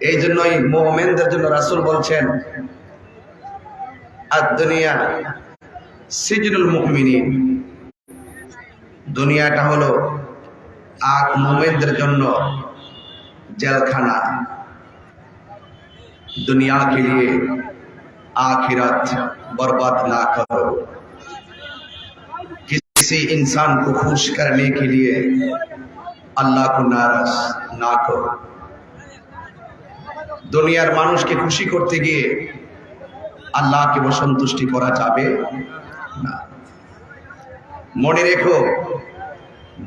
এই জন্যই মোমেনদের জন্য রাসূল বলছেন আর দুনিয়া সিজনুল মুমিনিন দুনিয়াটা হলো আর মোমেনদের জন্য জেলখানা दुनिया के लिए आखिरत बर्बाद ना करो किसी इंसान को खुश करने के लिए अल्लाह को नाराज ना करो দুনিয়ার মানুষকে খুশি করতে গিয়ে আল্লাহকে অসন্তুষ্টি করা যাবে না। মনে রেখো,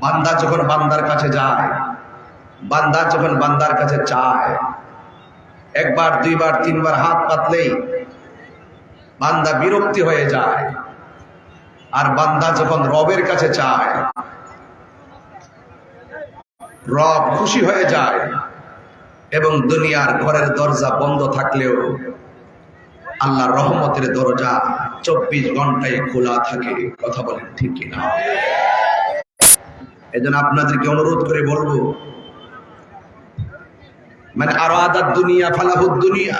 বান্দা যখন বান্দার কাছে যায়, বান্দা যখন বান্দার কাছে চায়, একবার, দুইবার, তিনবার হাত পাতলেই বান্দা বিরক্তি হয়ে যায়। আর বান্দা যখন রবের কাছে চায়, রব খুশি হয়ে যায়। এবং দুনিয়ার ঘরের দরজা বন্ধ থাকলেও আল্লাহর রহমতের দরজা চব্বিশ ঘন্টায় খোলা থাকে। কথা বলেন ঠিক কিনা? এজন্য আপনাদেরকে অনুরোধ করে বলব মানে আরও আদার দুনিয়া, ফালাহুদ দুনিয়া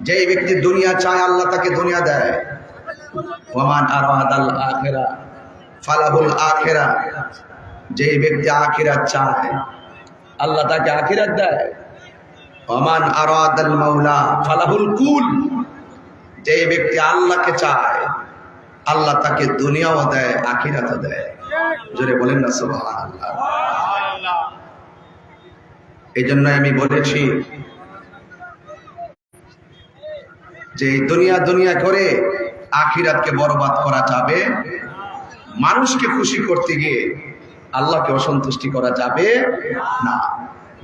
যে ব্যক্তি দুনিয়া চায়, আল্লাহ তাকে দুনিয়া দেয়। ওমান আরও আদাল আখেরা, ফালাহুল আখেরা যে ব্যক্তি আখেরা চায় আল্লাহ তাকে আখিরাত দেয়। ওমান আরও মাওলা, ফালাহুল কুল। যে ব্যক্তি আল্লাহকে চায়, আল্লাহ তাকে দুনিয়াও দেয়, আখিরাতও দেয়। জোরে বলেন না, সুবহানাল্লাহ। এই জন্য আমি বলেছি, যে দুনিয়া দুনিয়া করে আখিরাতকে বরবাদ করা যাবে, মানুষকে খুশি করতে গিয়ে আল্লাহকে অসন্তুষ্টি করা যাবে না।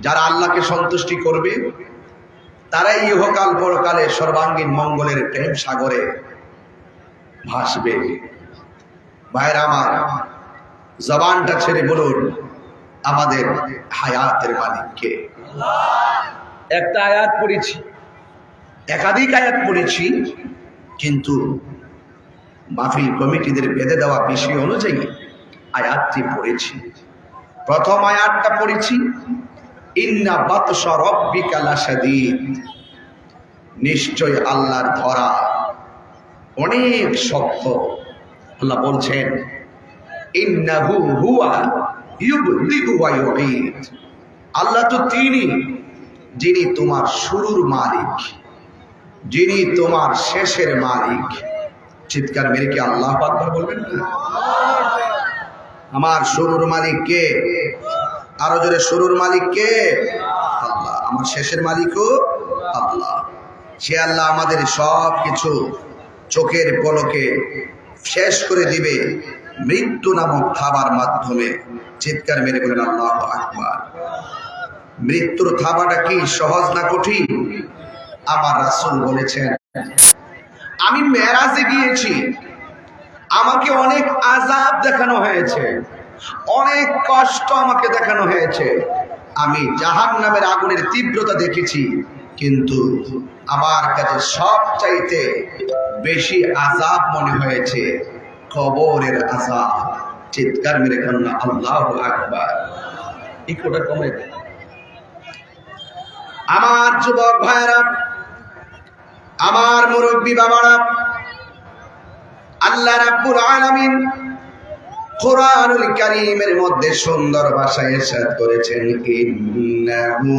যারা আল্লাহকে সন্তুষ্টি করবে, তারাই ইহকাল পরকালে সর্বাঙ্গীন মঙ্গলের প্রেম সাগরে ভাসবে। ভাইরা আমার, জবানটা ছেড়ে বলুন, আমাদের হায়াতের মালিককে। একটা আয়াত পড়েছি, একাধিক আয়াত পড়েছি, কিন্তু মাহফিল কমিটিদের বেঁধে দেওয়া বিষয় অনুযায়ী আয়াতটি পড়েছি। প্রথম আয়াতটা পড়েছি, ইন্না বাতস রব্বিকা লাশাদীদ। নিশ্চয় আল্লাহর ধরা অনেক শক্ত আল্লাহ বলছেন, ইন্নাহু হুয়া আল্লাহ তো তিনি, যিনি তোমার শুরুর মালিক, যিনি তোমার শেষের মালিক। চিৎকার মেরে কি আল্লাহ বলবেন না? আমার শুরুর মালিক কে? আরও জোরে, শুরুর মালিক কে? আল্লাহ। আমার শেষের মালিকও আল্লাহ। সে আল্লাহ আমাদের সব কিছু চোখের পলকে শেষ করে দিবে মৃত্যু নামক থাবার মাধ্যমে। চিৎকার মেরে বলেন আল্লাহ আকবার। মৃত্যুর থাবাটা কি সহজ না কঠিন? আমার রাসুল বলেছেন, আমি মেরাজে গিয়েছি। আমাকে অনেক আজাব দেখানো হয়েছে। অনেক কষ্ট আমাকে দেখানো হয়েছে। আমি জাহান নামের আগুনের তীব্রতা দেখেছি, কিন্তু আমার কাছে সব চাইতে বেশি আজাব মনে হয়েছে কবরের আজাব চিৎকার মেরে কন্যা আল্লাহ আকবার। ইকোটা কমে আমার যুবক ভাইরা আমার মুরব্বী বাবারা আল্লাহ রাব্বুল আলামিন কোরআনুল কারীমের মধ্যে সুন্দর ভাষায় ইরশাদ করেছেন, ইন্নাহু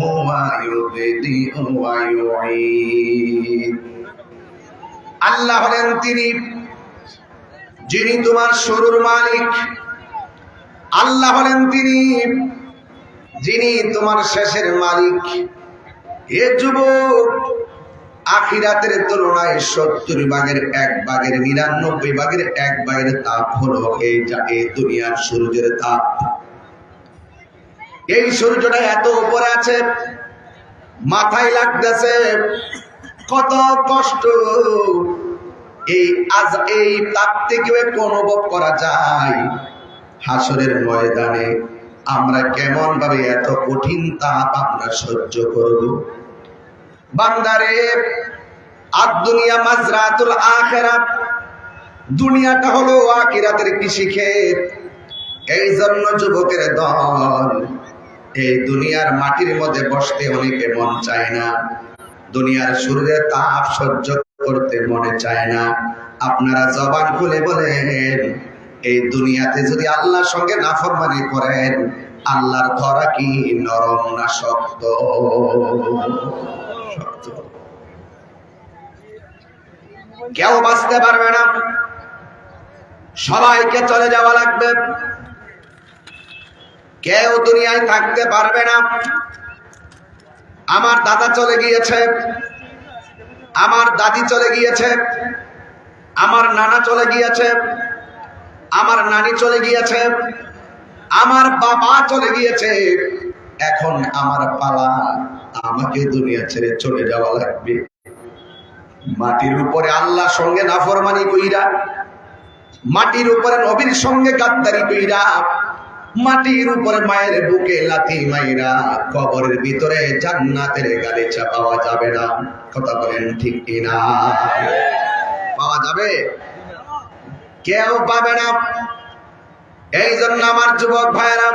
হুয়া ইউবদিউ ওয়া ইউঈদ। আল্লাহ হলেন তিনি, যিনি তোমার শুরুর মালিক। আল্লাহ হলেন তিনি, যিনি তোমার শেষের মালিক। হে যুবক আখিরাতের তুলনায় সত্তর ভাগের এক ভাগের নিরানব্বই ভাগের এক ভাগের তাপ হলো এই যা এই দুনিয়ার সূর্যের তাপ। এই সূর্যটা এত উপরে আছে, মাথায় লাগতেছে কত কষ্ট। এই আজ এই তাপ থেকে অনুভব করা যায় হাসরের ময়দানে। আমরা কেমন ভাবে এত কঠিন তাপ আমরা সহ্য করব? বান্দারে, আর দুনিয়া মাজরাতুল আখিরাত। দুনিয়াটা হলো আখিরাতের কৃষি ক্ষেত এই জন্য যুবকের দল, এই দুনিয়ার মাটির মধ্যে বসতে অনেকে মন চায় না। দুনিয়ার সূর্যের তাপ সহ্য করতে মনে চায় না। আপনারা জবান খুলে বলেন, এই দুনিয়াতে যদি আল্লাহর সঙ্গে নাফরমানি করেন, আল্লাহর ধরা কি নরম না শক্ত? কেউ বাঁচতে পারবে না। সবাইকে চলে যাওয়া লাগবে। কেউ দুনিয়ায় থাকতে পারবে না। আমার দাদা চলে গিয়েছে। আমার দাদি চলে গিয়েছে। আমার নানা চলে গিয়েছে। আমার নানি চলে গিয়েছে। আমার বাবা চলে গিয়েছে। এখন আমার পালা আমাকে দুনিয়া ছেড়ে চলে যাওয়া লাগবে। মাটির উপরে আল্লাহ সঙ্গে নাফরমানি কইরা, মাটির উপরে নবীর সঙ্গে গাদ্দারি কইরা, মাটির উপরে মায়ের বুকে লাথি মাইরা কবরের ভিতরে জান্নাতের গালিচা পাওয়া যাবে না। কথা বলেন ঠিক কিনা? পাওয়া যাবে? কেউ পাবে না। এই জন্য আমার যুবক ভাইয়েরা,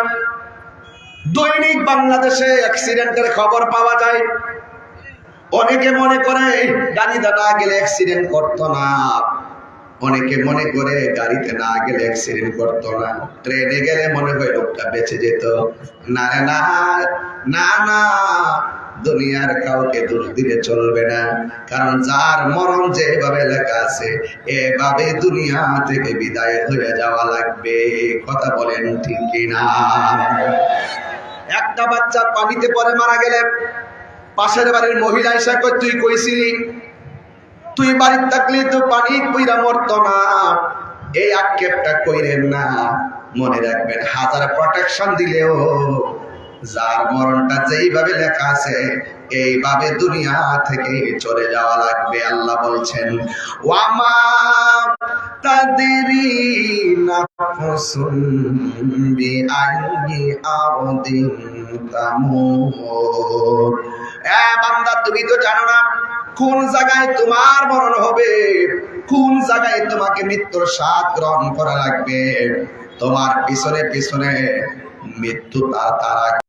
দৈনিক বাংলাদেশে অ্যাক্সিডেন্টের খবর পাওয়া যায়। অনেকে মনে করে গাড়িতে না গেলে অ্যাক্সিডেন্ট করতো না। অনেকে মনে করে গাড়িতে না গেলে অ্যাক্সিডেন্ট করতো না। ট্রেনে গেলে মনে হয় লোকটা বেঁচে যেত। না না না না, দুনিয়ার কাউকে দূর দিলে চলবে না। কারণ যার মরণ যেভাবে লেখা আছে, এভাবে দুনিয়া থেকে বিদায় হয়ে যাওয়া লাগবে। কথা বলেন ঠিক কিনা? একটা বাচ্চা পানিতে পরে মারা গেলে পাশের বাড়ির মহিলা কই তুই কইছিলি তুই বাড়ির থাকলে তো পানি কইরা মরত না। এই আক্ষেপটা কইরেন না। মনে রাখবেন, হাজার প্রোটেকশন দিলেও যার মরণটা যেইভাবে লেখা আছে, এইভাবে দুনিয়া থেকে চলে যাওয়া লাগবে, আল্লাহ বলছেন ওয়ামা তাদেরি নাফসুন বিআইয়ি আরদিন তামুর এ বান্দা তুমি তো জানো না, কোন জায়গায় তোমার মরণ হবে, কোন জায়গায় তোমাকে মৃত্যুর স্বাদ গ্রহণ করা লাগবে? তোমার পিছনে পিছনে মৃত্যু তার তারা